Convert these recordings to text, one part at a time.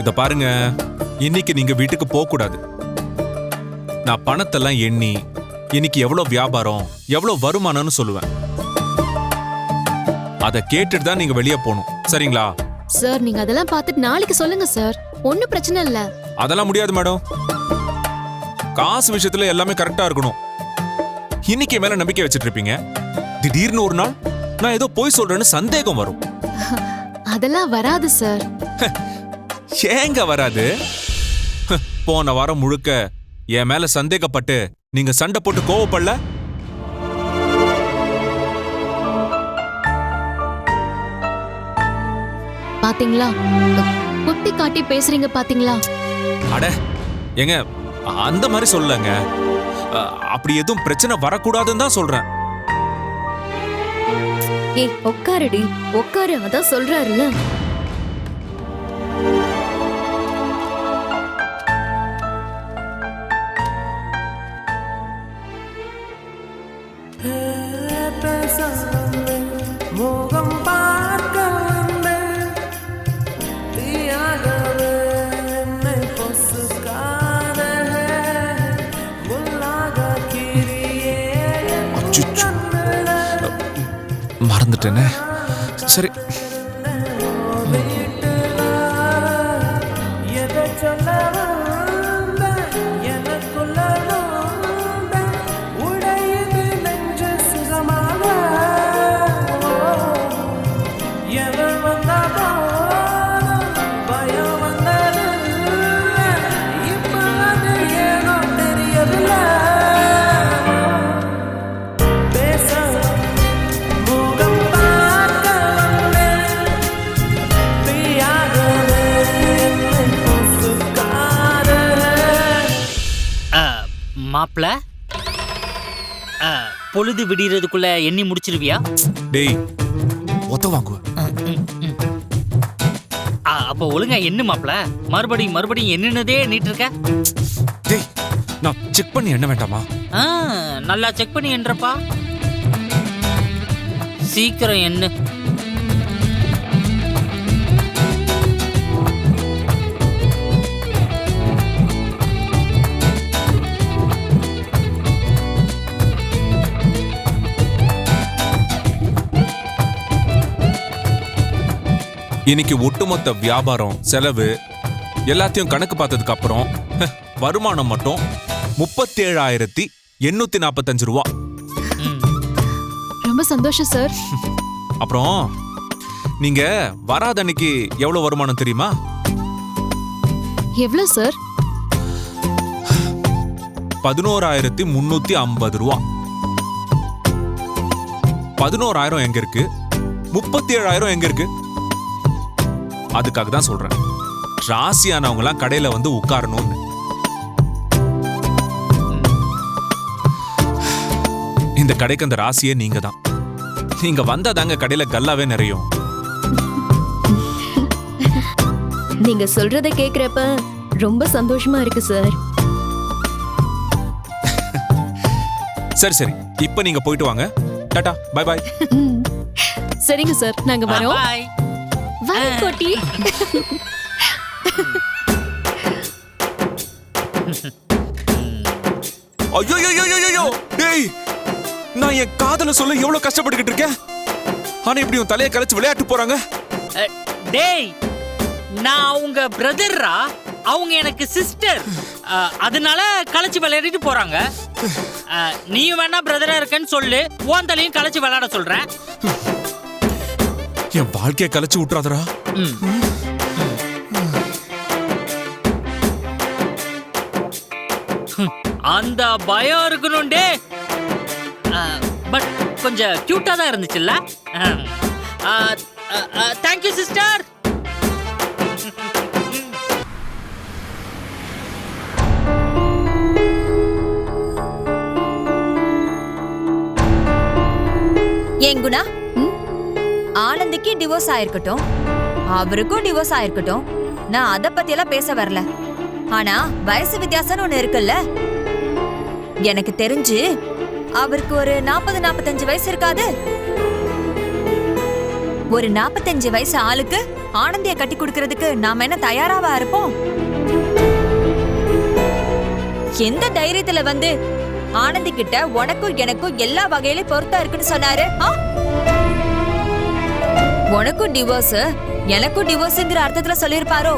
இத பாருங்க. இன்னைக்கு நீங்க வீட்டுக்கு போக கூடாது நான் பணத்தெல்லாம் எண்ணி இன்னைக்கு எவ்வளவு வியாபாரம் எவ்வளவு வருமானம்னு சொல்லுவேன். அதை கேட்டுட்டு தான் நீங்க வெளியே போகணும். சரிங்களா? சார் நீங்க அதெல்லாம் பார்த்துட்டு நாளைக்கு சொல்லுங்க சார். ஒன்னும் பிரச்சனை இல்ல. அதெல்லாம் முடியாது மேடம். காசு விஷயத்துல எல்லாமே கரெக்டா இருக்கணும். இன்னைக்கு மேல நம்பிக்கை வச்சிட்டு இருப்பீங்க. திடீர்னு ஒரு நாள் நான் ஏதோ போய் சொல்றேன்னு சந்தேகம் வரும். அதெல்லாம் வராது சார். ஏங்க வராது? போன வாரம் முழுக்க என் மேல சந்தேகப்பட்டு நீங்க சண்டை போட்டு கோவப்படல? பாத்தீங்களா? குத்தி காட்டி பேசுறீங்க பாத்தீங்களா? அட ஏங்க அந்த மாதிரி சொல்லலங்க. அ, அப்படி எதுவும் பிரச்சனை வரக்கூடாதுன்னு தான் சொல்றேன். ஏய் உட்காருடி. உட்காரு அதான் சொல்றாருல முகம் பா மறந்துட்டேனே சரி. பொழுது விடியறதுக்குள்ள எண்ணி முடிச்சிருவியா? டேய் ஒத்த வாங்குவ. ஆ, அப்போ ஒழுங்கா எண்ணு மாப்பிள மறுபடியும் மறுபடியும் எண்ணினதே எண்ணிட்டு இருக்க டேய் நான் செக் பண்ணி என்ன வேண்டாமா? ஆ, நல்லா செக் பண்ணி எண்றப்பா சீக்கிரம் எண்ணு. இன்னைக்கு ஒட்டுமொத்த வியாபாரம் செலவு எல்லாத்தையும் கணக்கு பார்த்ததுக்கு அப்புறம் வருமானம் மட்டும் முப்பத்தேழாயிரத்தி எண்ணூத்தி நாற்பத்தஞ்சு ரூபா. ரொம்ப சந்தோஷம் சார் அப்புறம் நீங்க வராத அன்னைக்கு எவ்வளவு வருமானம் தெரியுமா? எவ்வளவு சார் பதினோராயிரத்தி முன்னூத்தி ஐம்பது ரூபா. பதினோராயிரம் எங்க இருக்கு? முப்பத்தி ஏழாயிரம் எங்க இருக்கு? அதுக்காக தான் சொல்றேன். ராசியானவங்க எல்லாம் கடையில வந்து உட்காரணும்னு. இந்த கடைக்கு அந்த ராசியே நீங்க தான். நீங்க வந்தாதாங்க கடையில கல்லாவே நிறையும். நீங்க சொல்றத கேக்குறப்ப ரொம்ப சந்தோஷமா இருக்கு சார். சரி சரி. இப்ப நீங்க போயிட்டு வாங்க. டாடா பை பாய். சரிங்க சார். நாங்க வரோம். வாங்க கோட்டி. ஐயோ ஐயோ ஐயோ, ஐயோ டேய் நான் என் காதல சொல்ல எவ்வளவு கஷ்டப்பட்டுக்கிட்டு இருக்கேன்? ஆனா இப்படி உன் தலையை கலைச்சு விளையாட்டு போறாங்க? டேய் நான் உங்க பிரதர்ரா அவங்க எனக்கு சிஸ்டர். அதனால களைச்சு விளையாடிட்டு போறாங்க. நீயும் வேணா பிரதரா இருக்கேன்னு சொல்லு உன் தலையும் களைச்சு விளையாட சொல்றேன். என் வாழ்க்கையை கலைச்சு. ஹம், அந்த பயம் இருக்கணும்டே பட் கொஞ்சம் கியூட்டா தான் இருந்துச்சுல்ல? தேங்க்யூ சிஸ்டர் ஏன் குணா? ஆனந்திக்கு டிவோர்ஸ் ஆயிருக்கட்டும். அவருக்கும் டிவோர்ஸ் ஆயிருக்கட்டும். நான் அதை பத்தியெல்லாம் பேச வரல. ஆனா வயசு வித்தியாசம்னு ஒண்ணு இருக்குல்ல? எனக்கு தெரிஞ்சு அவருக்கு ஒரு நாற்பது நாற்பத்தஞ்சு வயசு இருக்காது. ஒரு நாற்பத்தஞ்சு வயசு ஆளுக்கு ஆனந்திய கட்டி கொடுக்கறதுக்கு நாம என்ன தயாராவா இருப்போம்? எந்த தைரியத்துல வந்து ஆனந்தி கிட்ட உனக்கும் எனக்கும் எல்லா வகையிலும் பொருத்தா இருக்குன்னு சொன்னாரு? ஆ? உனக்கும் டிவோர்ஸ் எனக்கும் டிவோர்ஸ்ங்கிற அர்த்தத்துல சொல்லிருப்பாரோ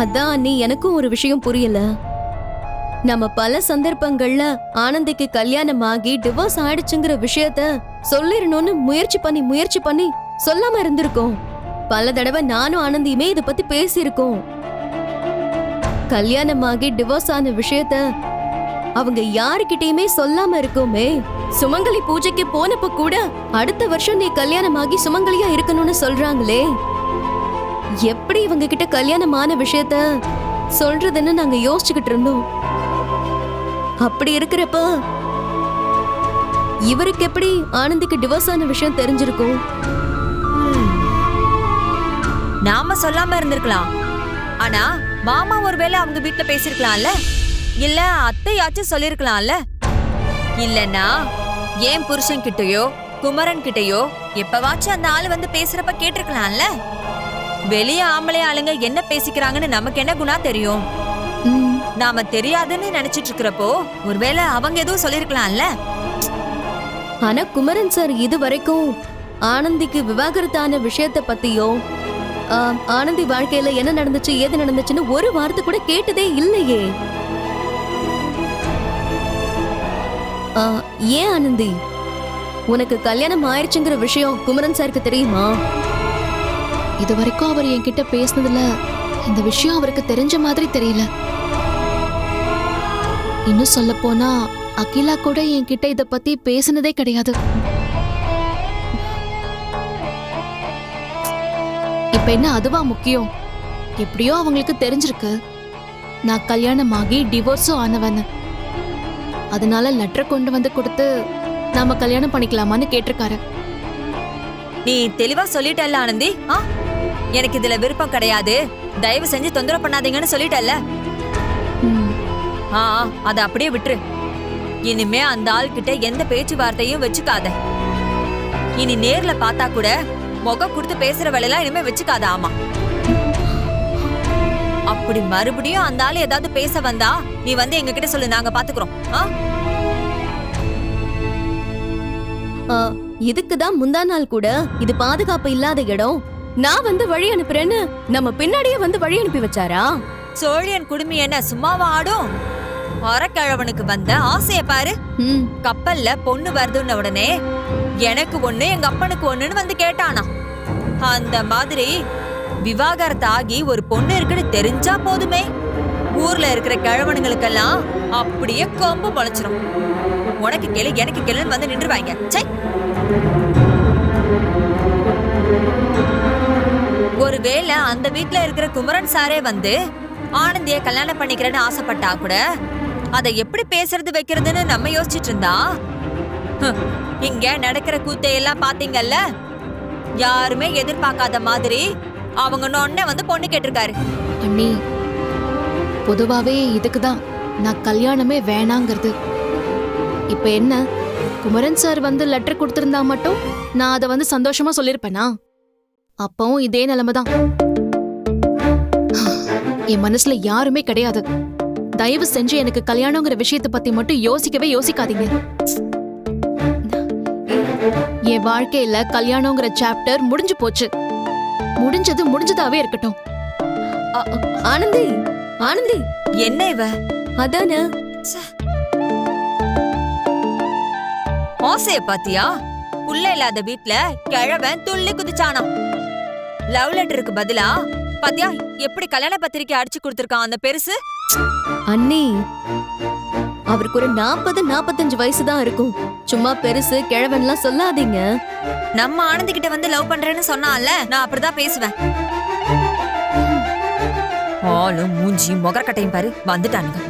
அதான் நீ எனக்கும் ஒரு விஷயம் புரியல. நம்ம பல சந்தர்ப்பங்கள்ல ஆனந்திக்கு கல்யாணம் ஆகி டிவோர்ஸ் ஆயிடுச்சுங்கிற விஷயத்த சொல்லிடணும்னு முயற்சி பண்ணி முயற்சி பண்ணி சொல்லாம இருந்திருக்கோம். பல தடவை நானும் ஆனந்தியுமே இத பத்தி பேசியிருக்கோம். கல்யாணம் ஆகி டிவோர்ஸ் ஆன விஷயத்த அவங்க யாருக்கிட்டயுமே சொல்லாம இருக்கோமே. சுமங்கலி பூஜைக்கு போனப்ப கூட அடுத்த வருஷம் நீ கல்யாணமாகி சுமங்கலியா இருக்கணும்னு சொல்றாங்களே. எப்படி இவங்க கிட்ட கல்யாணமான விஷயத்த சொல்றதுன்னு நாங்க யோசிச்சுக்கிட்டு இருந்தோம். அப்படி இருக்கிறப்ப இவருக்கு எப்படி ஆனந்திக்கு டிவோர்ஸ் ஆன விஷயம் தெரிஞ்சிருக்கும்? நாம சொல்லாம இருந்திருக்கலாம். ஆனா மாமா ஒருவேளை அவங்க வீட்டுல பேசிருக்கலாம்ல? இல்ல அத்தையாச்சும் சொல்லிருக்கலாம்ல. இல்லனா ஏன் புருஷன் கிட்டயோ குமரன் கிட்டயோ எப்பவாச்சும் அந்த ஆளு வந்து பேசுறப்ப கேட்டிருக்கலாம்ல? வெளிய ஆம்பளை ஆளுங்க என்ன பேசிக்கிறாங்கன்னு நமக்கு என்ன குணா தெரியும்? நாம தெரியாதுன்னு நினைச்சிட்டு இருக்கிறப்போ ஒருவேளை அவங்க எதுவும் சொல்லிருக்கலாம்ல? ஆனா குமரன் சார் இது வரைக்கும் ஆனந்திக்கு விவாகரத்தான விஷயத்த பத்தியோ ஆனந்தி வாழ்க்கையில என்ன நடந்துச்சு ஏது நடந்துச்சுன்னு ஒரு வார்த்தை கூட கேட்டதே இல்லையே. ஏன் ஆனந்தி? உனக்கு கல்யாணம் ஆயிடுச்சுங்கிற விஷயம் குமரன் சாருக்கு தெரியுமா? இது வரைக்கும் அவர் என்கிட்ட பேசினதுல இந்த விஷயம் அவருக்கு தெரிஞ்ச மாதிரி தெரியல. இன்னும் சொல்ல போனா அகிலா கூட என்கிட்ட இத பத்தி பேசினதே கிடையாது. இப்ப என்ன அதுவா முக்கியம்? எப்படியோ அவங்களுக்கு தெரிஞ்சிருக்கு. நான் கல்யாணமாகி டிவோர்ஸும் ஆனவன். அதனால லெட்டர் கொண்டு வந்து கொடுத்து நாம கல்யாணம் பண்ணிக்கலாமான்னு கேட்டிருக்காரு. நீ தெளிவா சொல்லிட்டல்ல ஆனந்தி? ஆ? எனக்கு இதுல விருப்பம் கிடையாது. தயவு செஞ்சு தொந்தரவு பண்ணாதீங்கன்னு சொல்லிட்டல்ல? ஆ அத அப்படியே விட்டுரு. இனிமே அந்த ஆள் கிட்ட எந்த பேச்சுவார்த்தையும் வச்சுக்காத. இனி நேர்ல பார்த்தா கூட முகம் கொடுத்து பேசுற வேலையெல்லாம் இனிமே வச்சுக்காத ஆமா. அப்படி மறுபடியும் அந்த ஆள் ஏதாவது பேச வந்தா நீ வந்து எங்க கிட்ட சொல்லு நாங்க பாத்துக்கிறோம். ஆ? ஆ, இதுக்கு தான் முந்தா நாள் கூட. இது பாதுகாப்பு இல்லாத இடம். நான் வந்து வழி அனுப்புறேன்னு நம்ம பின்னாடியே வந்து வழி அனுப்பி வச்சாரா? சோழியன் குடுமி என்ன சும்மாவா ஆடும்? அறக்கிழவனுக்கு வந்த ஆசைய பாரு. கப்பல்ல பொண்ணு வருதுன்ன உடனே எனக்கு ஒண்ணு எங்க அப்பனுக்கு ஒண்ணுன்னு வந்து கேட்டானா. அந்த மாதிரி விவாகரத்து ஆகி ஒரு பொண்ணு இருக்குன்னு தெரிஞ்சா போதுமே. ஊர்ல இருக்கிற கிழவனுங்களுக்கெல்லாம் அப்படியே கொம்பு முளைச்சிரும். உனக்கு கேளு எனக்கு கேளுன்னு வந்து நின்றுவாங்க சை ஒருவேளை அந்த வீட்ல இருக்கிற குமரன் சாரே வந்து ஆனந்திய கல்யாணம் பண்ணிக்கிறேன்னு ஆசைப்பட்டா கூட அதை எப்படி பேசுறது வைக்கிறதுன்னு நம்ம யோசிச்சுட்டு இருந்தா? இங்க நடக்கிற கூத்தையெல்லாம் பாத்தீங்கல்ல? யாருமே எதிர்பார்க்காத மாதிரி அவங்க நொன்ன வந்து பொண்ணு கேட்டிருக்காரு. அண்ணி பொதுவாவே இதுக்கு தான் நான் கல்யாணமே வேணாங்கிறது. இப்போ என்ன? குமரன் சார் வந்து லெட்டர் கொடுத்துருந்தா மட்டும் நான் அதை வந்து சந்தோஷமா சொல்லியிருப்பேனா? அப்பவும் இதே நிலைமை தான் என் மனசுல யாருமே கிடையாது. தயவு செஞ்சு எனக்கு கல்யாணங்கிற விஷயத்தை பத்தி மட்டும் யோசிக்கவே யோசிக்காதீங்க. என் வாழ்க்கையில கல்யாணங்கிற சாப்டர் முடிஞ்சு போச்சு. முடிஞ்சது முடிஞ்சதாவே இருக்கட்டும். ஆ- ஆனந்தி ஆனந்தி என்ன இவ? அதானே? ஆசைய பாத்தியா? புள்ள இல்லாத வீட்ல கிழவன் துள்ளி குதிச்சானாம். லவ் லெட்டருக்கு பதிலா பாத்தியா எப்படி கல்யாண பத்திரிக்கை அடிச்சு கொடுத்திருக்கான் அந்த பெருசு? அண்ணி அவருக்கு ஒரு நாற்பது நாற்பத்தஞ்சு வயசு தான் இருக்கும். சும்மா பெருசு கிழவன்லாம் சொல்லாதீங்க. நம்ம ஆனந்தி கிட்ட வந்து லவ் பண்றேன்னு சொன்னான்ல நான் அப்படிதான் பேசுவேன். ஆளும் மூஞ்சி முகரக்கட்டையும் பாரு வந்துட்டானுங்க.